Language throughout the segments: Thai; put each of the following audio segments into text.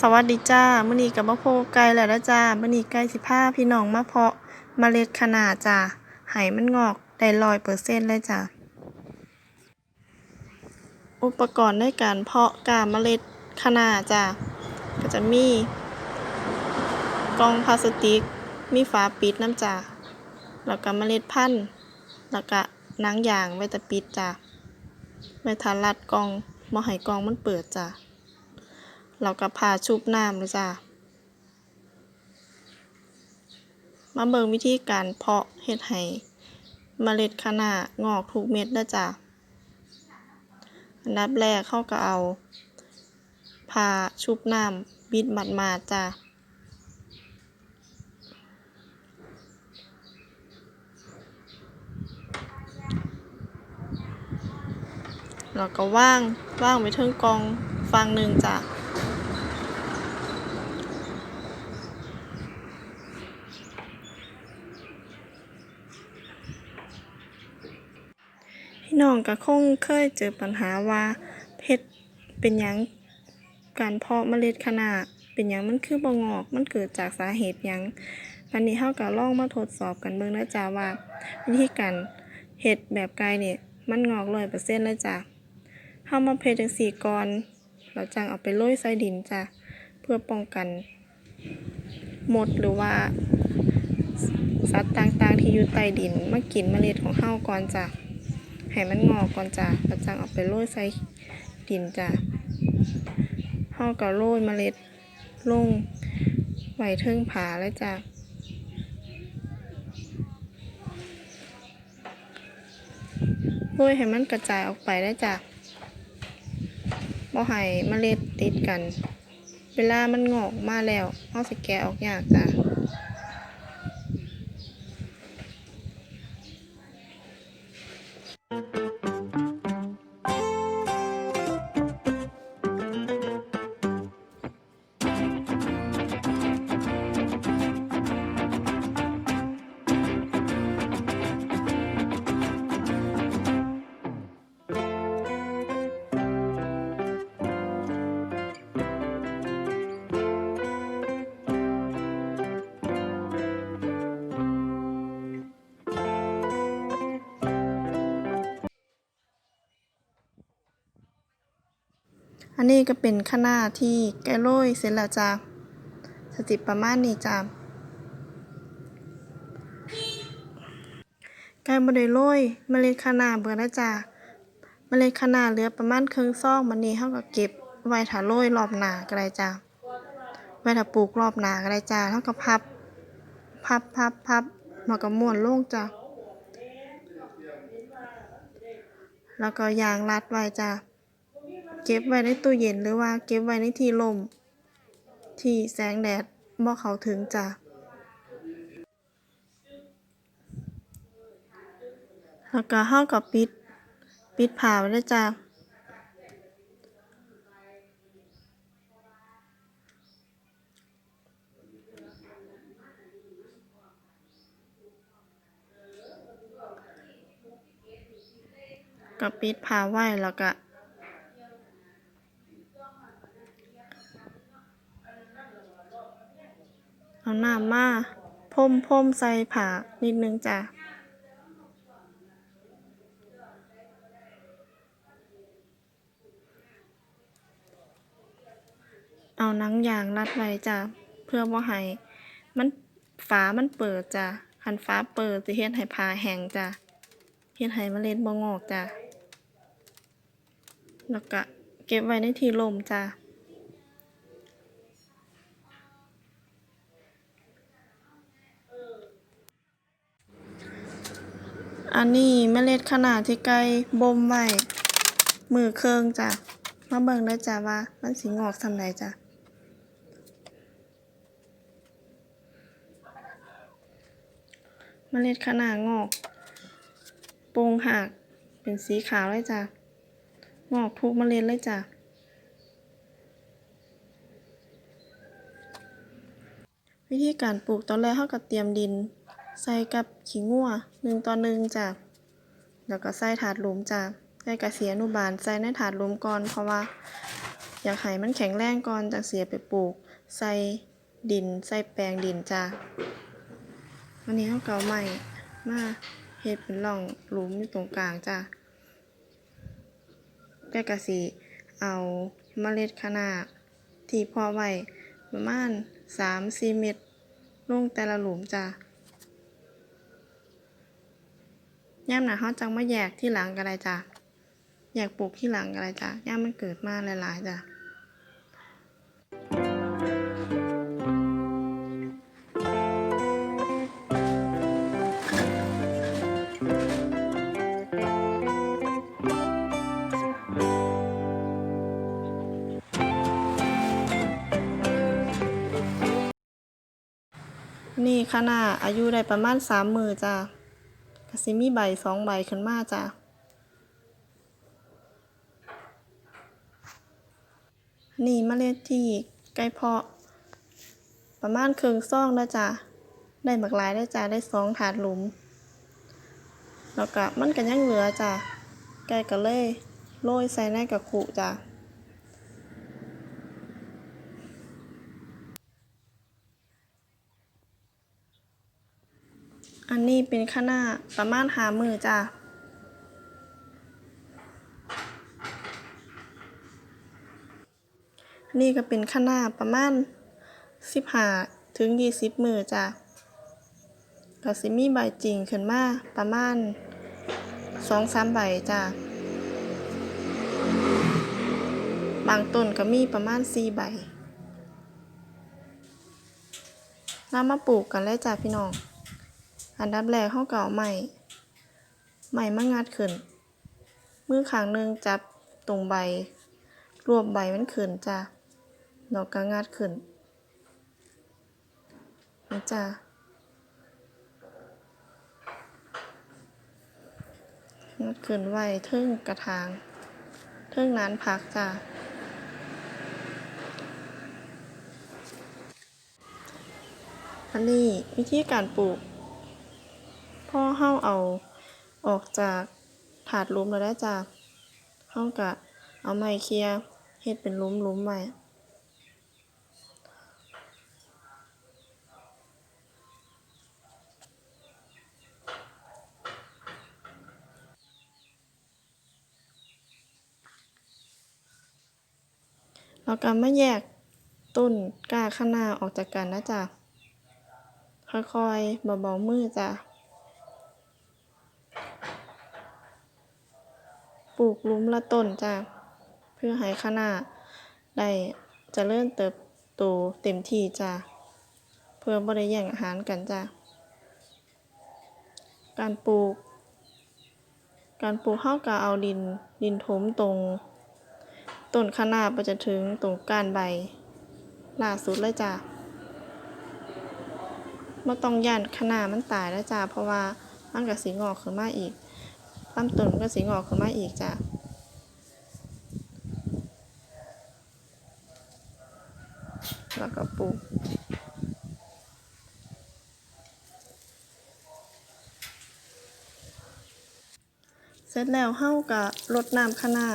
สวัสดีจ้ามื้อนี้กับมะโพไก่แล้วนะจ้ามื้อนี้ไก่สิพาพี่น้องมาเพาะเมล็ดคะน้าจ้าให้มันงอกได้ร้อยเปอร์เซ็นต์เลยจ้าอุปกรณ์ในการเพาะกาเมล็ดคะน้าจ้าก็จะมีกล่องพลาสติก มีฝาปิดน้ำจ้าแล้วก็เมล็ดพันธุ์แล้วก็หนังยางไว้แต่ปิดจ้าไว้ทารัดกล่องบ่ให้กล่องมันเปิดจ้า เราก็พาชุบน้ำเลยจ้ามาเบิ่งวิธีการเพาะเฮ็ดให้เมล็ดคะน้างอกทุกเม็ดเด้จ้าอันดับแรกเข้าก็เอาพาชุบน้ำบิดหมาดๆจ้าแล้วก็ว่างว่างไว้เทิงกองฟังหนึ่งจ้ะ พี่น้องก็คงเคยเจอปัญหาว่าเพชรเป็นหยังการเพาะเมล็ดคะน้าเป็นหยังมันคือบ่งอก มันเกิดจากสาเหตุหยังวันนี้เฮาก็ลองมาทดสอบกันเบิ่งนะจ้าว่า วิธีการเฮ็ดแบบไกลเนี่ยมันงอก100%เซ็นต์เลยจ้ะเฮามาเพชรจังซี่ก่อนแล้วจังเอาไปโรยใส่ดินจ้ะเพื่อป้องกันมดหรือว่า สัตว์ต่างๆที่อยู่ใต้ดินมากินเมล็ดของเฮาก่อนจ้ะ ให้มันงอกก่อนจ้ะแล้วจังเอาไปโรยใส่ดินจ้ะเฮาก็โรยเมล็ดลงไว้เทิงผาเลยจ้ะโรยให้มันกระจายออกไปได้จ้ะบ่ให้เมล็ดติดกัน เวลามันงอกมาแล้วเฮาสิแกะออกยากจ้ะ อันนี้ก็เป็นคะน้าที่แกะโรยเสร็จแล้วจ้ะสติประมาณนี้จ้ะไก่บ่ได้โรยเมล็ดคะน้าเบิดแล้วจ้ะเมล็ดคะน้าเหลือประมาณครึ่งซองบัดนี้เฮาก็เก็บไว้ถ้าโรยรอบหนาก็ได้จ้ะไว้ถ้าปลูกรอบหนาก็ได้จ้ะเฮาก็พับ พับพับพับแล้วก็ม้วนลงจ้ะแล้วก็ยางรัดไว้จ้ะ เก็บไว้ในตู้เย็นหรือว่าเก็บไว้ในที่ร่มที่แสงแดดบ่เข้าถึงจ้ะแล้วก็เฮาก็ปิด ปิดผ้าไว้เลยจ้ะก็ปิดผ้าไว้แล้วก็ เอา น้ำมาพรมพรมใส่ผ้านิดนึงจ้ะเอาหนังยางรัดไว้จ้ะเพื่อบ่ให้มันฝามันเปิดจ้ะคันฝาเปิดสิเฮ็ดให้ผ้าแห้งจ้ะเฮ็ดให้เมล็ดบ่งอกจ้ะแล้วก็เก็บไว้ในที่ร่มจ้ะ อันนี้เมล็ดคะน้าที่ไก่บ่มไว้มือเครึ่งจ้ะ มาเบิ่งเด้จ้ะว่า มันสิงอกส่ำใดจ้ะเมล็ดคะน้างอกโปร่งหักเป็นสีขาวเลยจ้ะ งอกทุกเมล็ดเลยจ้ะวิธีการปลูกตอนแรกเราก็เตรียมดิน ใส่กับขี้งัวหนึ่งต่อหนึ่งจ้ะแล้วก็ใส่ถาดหลุมจ้ะใส่กระเสียอนุบาลใส่ในถาดหลุมก่อน เพราะว่า อยากให้มันแข็งแรงก่อนจังสิเอาไปปลูก ใส่ดินใส่แปลงดินจ้าวันนี้เฮาเก็เอาไม้มาเฮ็ดเป็นร่องหลุมอยู่ตรงกลางจ้าแกก็สิเอาเมล็ดคะน้าที่พาะไว้ประมาณ3-4เม็ดลงแต่ละหลุมจ้า ยามหนาเฮาจังมาแยกที่หลังก็ได้จ้าแยกปลูกที่หลังก็ได้จ้ายามมันเกิดมาหลายๆจ้านี่คะน้าอายุได้ประมาณสามมือจ้ะ ก็สิมีใบสองใบขึ้นมาจ้ะนี่เมล็ดที่ใกล้เพาะ ประมาณครึ่งซองแล้จ้ะได้บักหลายแล้จ้ะได้สองถาดหลุม แล้วก็มันก็ยังเหลือจ้ะใกล้ก็เลยโรยใส่ในกระขุจ้ะ อันนี้เป็นคะน้าประมาณหามือจ้ะนี่ก็เป็นคะน้าประมาณสิบหาถึงยี่สิบมือจ้ะก็สิมีใบจริงขึ้นมาประมาณสองสามใบจ้ะบางต้นก็มีประมาณสี่ใบเรามาปลูกกันเลยจ้ะพี่น้อง อันดับแรกเขาก็เอาไม้ไม้มางัดขึ้น มือข้างหนึงจับตรงใบ รวบใบมันขึ้นจ้ะแล้วก็งัดขึ้นนี่จ้ะงัดขึ้นไว้เทิงกระถางเทิงนานพักจ้ะอันนี้วิธีการปลูก เฮาเอาออกจากถาดลุมแล้วได้จ้ะเฮาก็เอาไม้เคลียร์เฮ็ดเป็นหลุมไว้แล้วก็มาแยกต้นก้าข้างหน้าออกจากกันนะจ้ะค่อยๆเบาๆมือจ้ะ ปลูกลุมละต้นจ้ะเพื่อให้คะน้าได้จะเริญเติบโตเต็มที่จ้ะเพื่อบ่ได้แย่งอาหารกันจ้ะการปลูก การปลูกเฮาวก็เอาดินดินถมตรงต้นคะน้าไปจนถึงตรงก้านใบล่าสุดเลยจ้ะบ่ต้องย้านคะน้ามันตายแล้วจ้ะเพราะว่ามันก็สิงอกขึ้นมาอีก ลำต้นก็สิงอกขึ้นมาอีกจ้ะแล้วก็ปลูกเสร็จแล้วเฮาก็รดน้ำคะน้า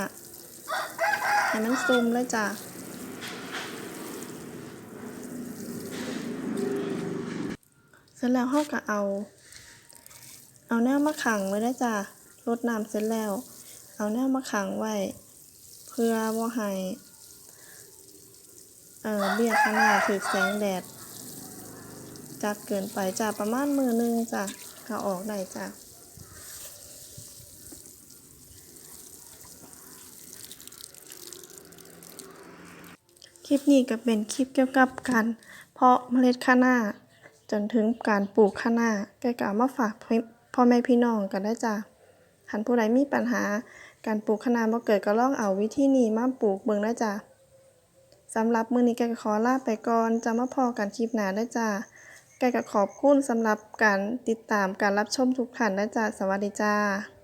ให้มันซุ่มเลยจ้ะเสร็จแล้วเราก็เอา เอาแนวมาขังไว้ได้จ้ะ รดน้ำเสร็จแล้ว เอาแนวมาขังไว้ เพื่อบ่ให้เอ่อเบี้ยคะน้าถูกแสงแดดจัดเกินไปจ้ะประมาณมือหนึงจ้ะก็ออกได้จ้ะคลิปนี้ก็เป็นคลิปเกี่ยวกับการเพาะเมล็ดคะน้า จนถึงการปลูกคะน้าก็กเอามาฝากพ่อพ่อแม่พี่น้องกันได้จ้ะ คันผู้ใดมีปัญหา การปลูกคะน้าบ่เกิดก็ลองเอาวิธีนี้มาปลูกเบิ่งได้จ้ะสำหรับมื้อนี้แกก็ขอลาไปก่อนจะมาพอกันคลิปหน้าได้จ้ะแกก็ขอบคุณสำหรับการติดตามการรับชมทุกท่านนะจ้ะสวัสดีจ้า